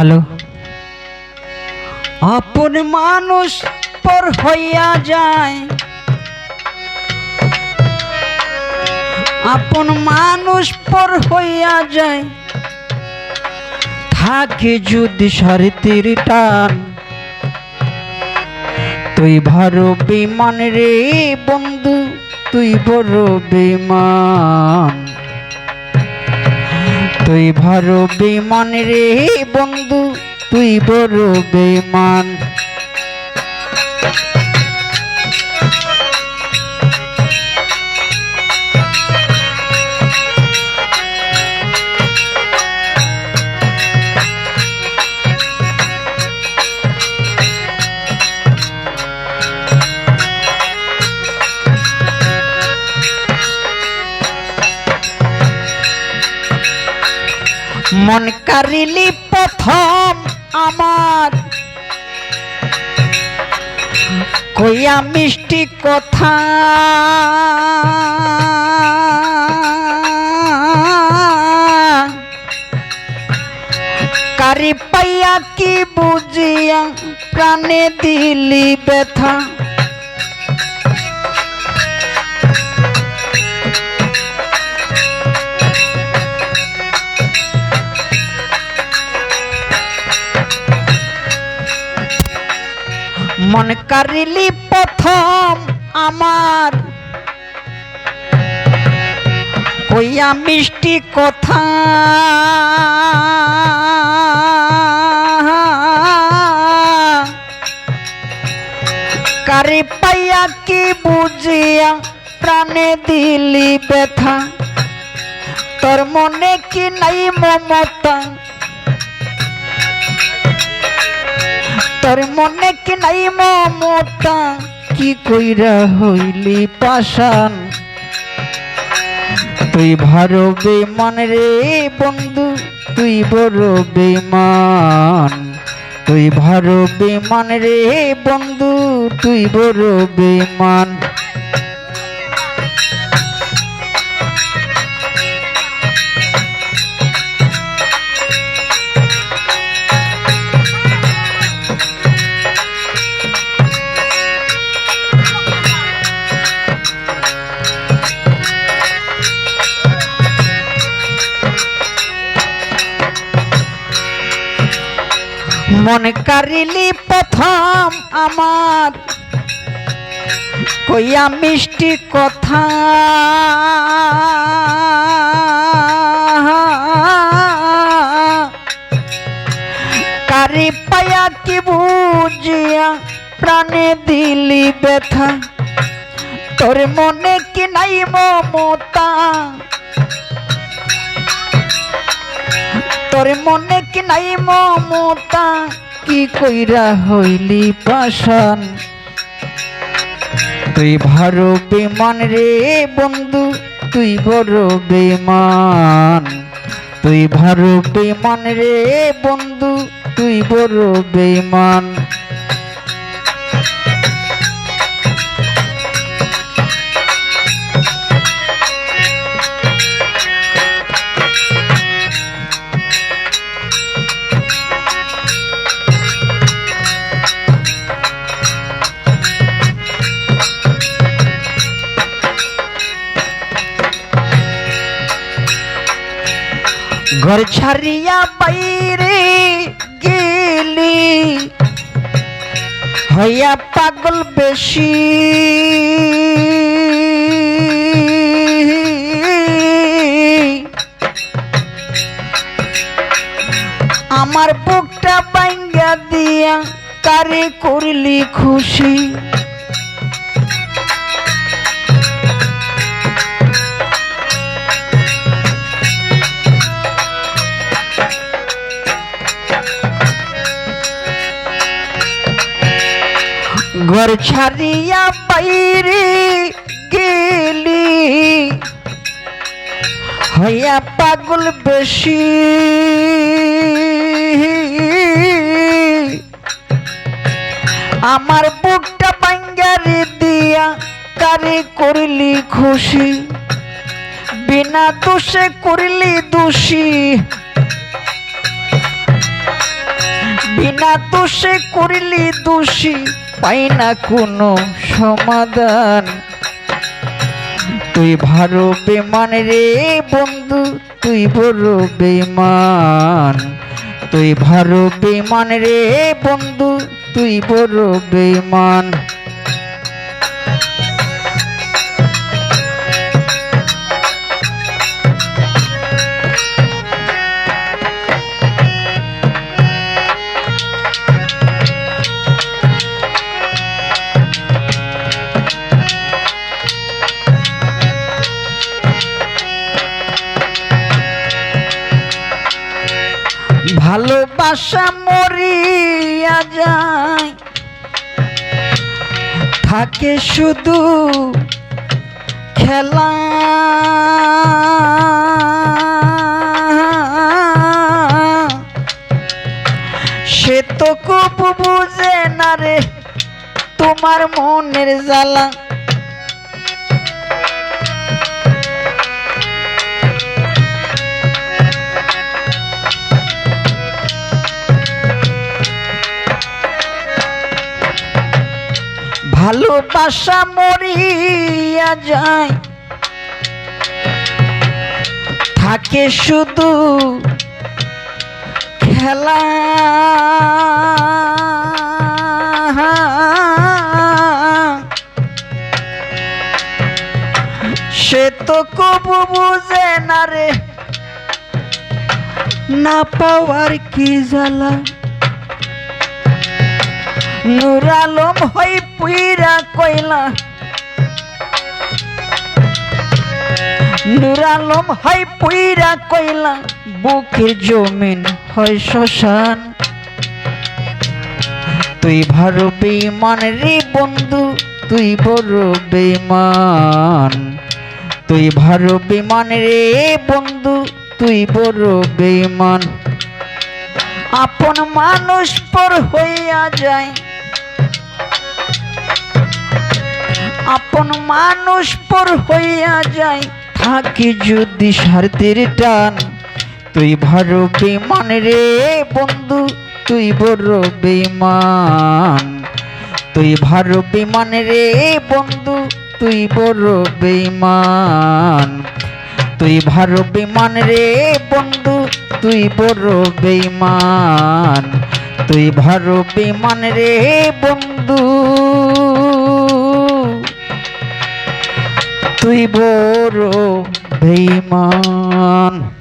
Hello আপন মানুষ পর হইয়া যায়। আপন মানুষ পর হইয়া যায়। থাকে যদি সারিতির টান। তুই ভারো বিমান রে বন্ধু, তুই বড় বিমান তুই ভারো বেমান রে বন্ধু তুই বড় বেমান মন কারিলি প্রথম আমার। কইয়া মিষ্টি কথা। কারি পাইয়া কি বুঝিয়া প্রাণে দিলি ব্যথা। মন কারিলি প্রথম আমার। কইয়া মিষ্টি কথা। কারি পাইয়া কি বুঝিয়া প্রাণে দিলি ব্যথা? তোর মনে কি নাই মমতা? তোর মনে কি নাই মমতা? কি কইরা হইলি পাশান তুই ভারো বেমান রে বন্ধু, তুই বড় বেমান তুই ভারো বেমান রে বন্ধু, তুই বড় বেমান মনে কারিলি প্রথম আমার। কইয়া মিষ্টি কথা। কারি পায়া কি বুঝিয়া প্রাণে দিলি ব্যথা। তোর মনে কি নাই মমতা? তোর মনে কি নাই মমতা? কি কইরা হইলি পাশান তুই ভারো বেমান রে বন্ধু, তুই বড় বেমান। তুই ভারো বেমান রে বন্ধু, তুই বড় বেমান। ঘর ছাড়িয়া বাইরে গেলি। হইয়া পাগল বেশি। আমার বুকটা বাইঙ্গা দিয়া কারে করলি খুশি। ঘর ছাড়িয়া বাইরে গেলি। হইয়া পাগল বেশি। আমার বুকটা পাঙ্গারি দিয়া কারে করলি খুশি? বিনা দোষে করলি দোষী। বিনা দোষে করিলি দোষী। পাই না কোনো সমাধান। তুই ভালো বেমান রে বন্ধু, তুই বড় বেমান তুই ভালো বেমান রে বন্ধু, তুই বড় বেমান থাকে শুধু খেলা। সে তো খুব বুঝে না রে তোমার মনের জ্বালা। ভালোবাসা মরিয়া যায়। থাকে শুধু খেলা। সে তো কবু বুঝে না রে, না পাওয়ার কি জ্বালা। নূর আলম হই পুইরা কইলা। নূর আলম হয় পুইরা কইলা বুকের জমিন হয় শ্মশান। তুই ভালো বেমান রে বন্ধু, তুই বড় বেমান তুই ভালো বেমান রে বন্ধু, তুই বড় বেমান আপন মানুষ পর হইয়া যায় আপন মানুষ পর হইয়া যায় থাকি যদি স্বার্থের টান। তুই বড় বেমান রে বন্ধু, তুই বড় বেমান তুই বড় বেমান রে বন্ধু, তুই বড় বেমান তুই বড় বেমান রে বন্ধু, তুই বড় বেমান তুই বড় বেমান রে বন্ধু। তুই বড় বেইমান